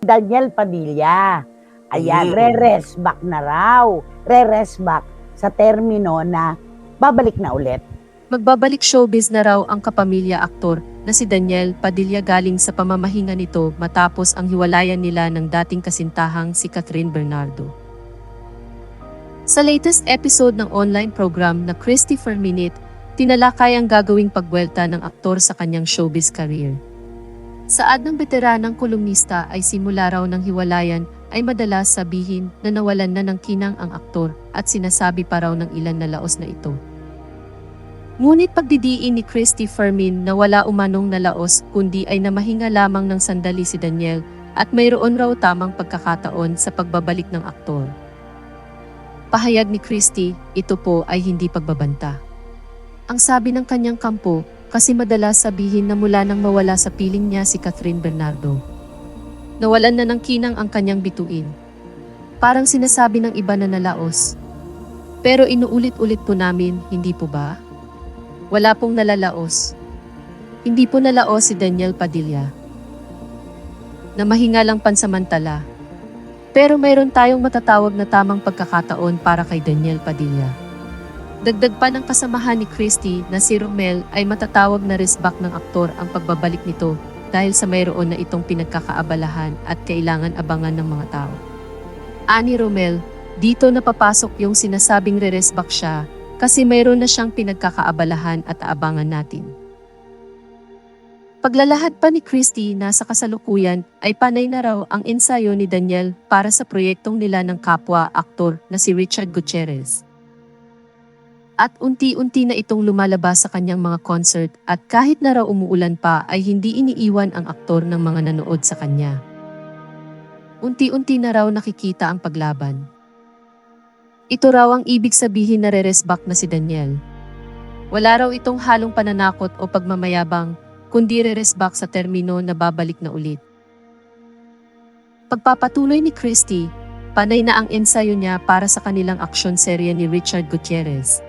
Daniel Padilla. Ayan, Mm. re-rest back na raw. Re-rest back sa termino na babalik na ulit. Magbabalik showbiz na raw ang kapamilya aktor na si Daniel Padilla galing sa pamamahinga nito matapos ang hiwalayan nila ng dating kasintahang si Catherine Bernardo. Sa latest episode ng online program na Christopher Minute, tinalakay ang gagawing pagbuelta ng aktor sa kanyang showbiz career. Saad ng veteranang kolumnista ay simula raw ng hiwalayan ay madalas sabihin na nawalan na ng kinang ang aktor at sinasabi pa raw ng ilan na laos na ito. Ngunit pagdidiin ni Christy Fermin na wala umanong nalaos kundi ay namahinga lamang ng sandali si Daniel at mayroon raw tamang pagkakataon sa pagbabalik ng aktor. Pahayag ni Christy, ito po ay hindi pagbabanta. Ang sabi ng kanyang kampo, kasi madalas sabihin na mula nang mawala sa piling niya si Catherine Bernardo. Nawalan na ng kinang ang kanyang bituin. Parang sinasabi ng iba na nalaos. Pero inuulit-ulit po namin, hindi po ba? Wala pong nalalaos. Hindi po nalaos si Daniel Padilla. Namahinga lang pansamantala. Pero mayroon tayong matatawag na tamang pagkakataon para kay Daniel Padilla. Dagdag pa ng kasamahan ni Christy na si Romel ay matatawag na risbak ng aktor ang pagbabalik nito dahil sa mayroon na itong pinagkakaabalahan at kailangan abangan ng mga tao. Ani Romel, dito napapasok yung sinasabing re-resback siya kasi mayroon na siyang pinagkakaabalahan at aabangan natin. Paglalahad pa ni Christy na sa kasalukuyan ay panay na raw ang ensayo ni Daniel para sa proyektong nila ng kapwa-aktor na si Richard Gutierrez. At unti-unti na itong lumalabas sa kanyang mga concert at kahit na raw umuulan pa ay hindi iniiwan ang aktor ng mga nanood sa kanya. Unti-unti na raw nakikita ang paglaban. Ito raw ang ibig sabihin na re-resback na si Daniel. Wala raw itong halong pananakot o pagmamayabang, kundi re-resback sa termino na babalik na ulit. Pagpapatuloy ni Christy, panay na ang ensayo niya para sa kanilang aksyon serye ni Richard Gutierrez.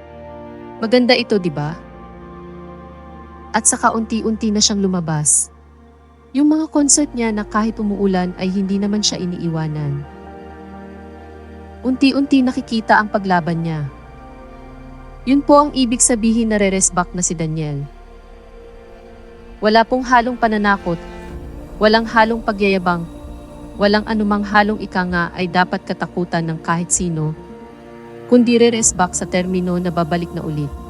Maganda ito, di ba? At saka unti-unti na siyang lumabas. Yung mga concert niya na kahit umuulan ay hindi naman siya iniiwanan. Unti-unti nakikita ang paglaban niya. Yun po ang ibig sabihin na re-resback na si Daniel. Wala pong halong pananakot, walang halong pagyayabang, walang anumang halong ika nga ay dapat katakutan ng kahit sino, kundi re-resback sa termino na babalik na ulit.